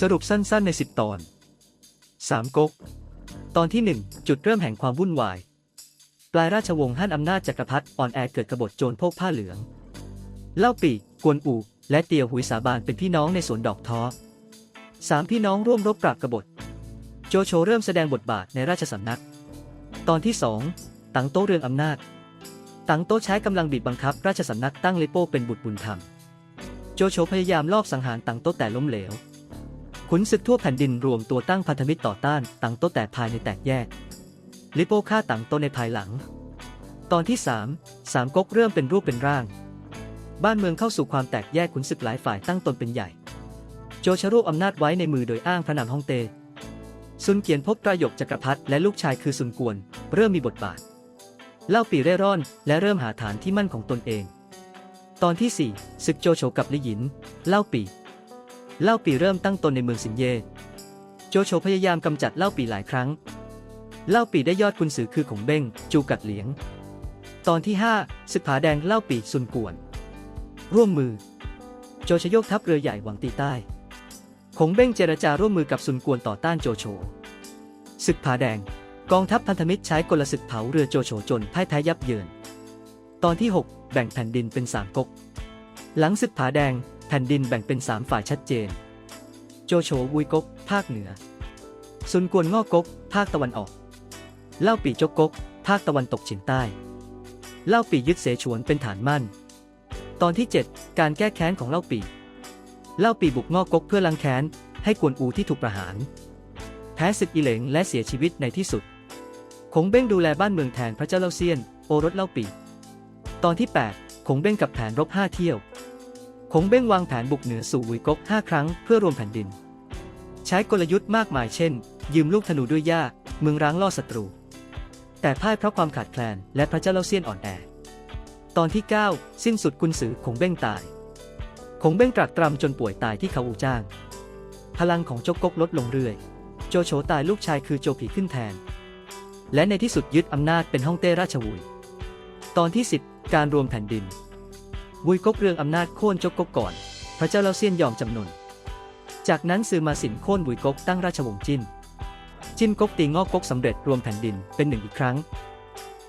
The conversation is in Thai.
สรุปสั้นๆใน 10 ตอน 3ก๊ก ตอนที่ 1 จุดเริ่มแห่งความวุ่นวาย ปลายราชวงศ์ฮั่นอำนาจจักรพรรดิอ่อนแอเกิดกบฏโจรพกผ้าเหลือง เล่าปีกวนอูและเตียวหุยสาบานเป็นพี่น้องในสวนดอกท้อสามพี่น้องร่วมรบปราบกบฏ โจโฉเริ่มแสดงบทบาทในราชสำนัก ตอนที่2ตังโต้เรื่องอำนาจ ตังโต้ใช้กำลังบีบบังคับ ราชสำนักตั้งลิโป้เป็นบุตรบุญธรรม โจโฉพยายามลอบสังหารตังโต้แต่ล้มเหลว ขุนศึกทั่วแผ่นดินรวมตัวตั้งพันธมิตรต่อต้านตังโต้แต่ภายในแตกแยก ลิโป้ฆ่าตังโต้ในภายหลัง ตอนที่ 3 สามก๊กเริ่มเป็นรูปเป็นร่าง บ้านเมืองเข้าสู่ความแตกแยกขุนศึกหลายฝ่ายตั้งตนเป็นใหญ่ โจชรวบอำนาจไว้ในมือโดยอ้างพระนามฮ่องเต้ซุนเกียนพบประยกจักรพรรดิและลูกชายคือซุนกวน เริ่มมีบทบาท เล่าปีเร่ร่อน และเริ่มหาฐานที่มั่นของตนเอง ตอนที่ 4 ศึกโจโฉกับลี่หยิน เล่าปี เล่าปีเริ่มตั้งตนในเมืองสินเย่โจโฉพยายามกำจัดเล่าปีหลายครั้ง เล่าปีได้ยอดกุนสือคือขงเบ้ง จูกัดเหลียง ตอนที่ 5 ศึกผาแดงเล่าปีซุนกวน ร่วมมือ โจชโยกทัพเรือใหญ่หวังตีใต้ ขงเบ้งเจรจาร่วมมือกับซุนกวนต่อต้านโจโฉ ศึกผาแดง กองทัพพันธมิตรใช้กลศึกเผาเรือโจโฉจนพ่ายแพ้ยับเยิน ตอนที่ 6 แบ่งแผ่นดินเป็นสามก๊ก หลังศึกผาแดง ผ่นดินแบ่งเป็นสามฝ่ายชัดเจน โจโฉวุยก๊กภาคเหนือ ซุนกวนง่อก๊กภาคตะวันออก เล่าปีจกก๊กภาคตะวันตกเฉียงใต้ เล่าปียึดเสฉวนเป็นฐานมั่น ตอนที่ 7 การแก้แค้นของเล่าปี เล่าปีบุกง่อกกเพื่อล้างแค้น ให้กวนอูที่ถูกประหาร แพ้ศึกอีเหลงและเสียชีวิตในที่สุด คงเบ้งดูแลบ้านเมืองแทนพระเจ้าเล่าเซียน โอรสเล่าปี ตอนที่ 8 คงเบ้งกับแผนรบ5เที่ยว คงเบ้งวางแผนบุกเหนือสู่อุยกก 5 ครั้งเพื่อรวมแผ่นดิน ใช้กลยุทธ์มากมายเช่น ยืมลูกธนูด้วยหญ้าเมืองร้างล่อศัตรู แต่พ่ายเพราะความขาดแคลนและพระเจ้าเล่าเซียนอ่อนแอ ตอนที่ 9 สิ้นสุดกุนสือคงเบ้งตายคงเบ้งตรักตรำจนป่วยตายที่เขาอูจ้าง พลังของโจกกกลดลงเรื่อย โจโฉตายลูกชายคือโจผีขึ้นแทน และในที่สุดยึดอำนาจเป็นฮ่องเต้ราชวุยตอนที่ 10 การรวมแผ่นดิน บุยกกเรืองอำนาจโค่นโจกกกก่อน พระเจ้าเล่าเซียนยอมจำนน จากนั้นซือมาสินโค่นบุยกกตั้งราชวงศ์จินจินกกตีงอกกกสำเร็จรวมแผ่นดินเป็นหนึ่งอีกครั้ง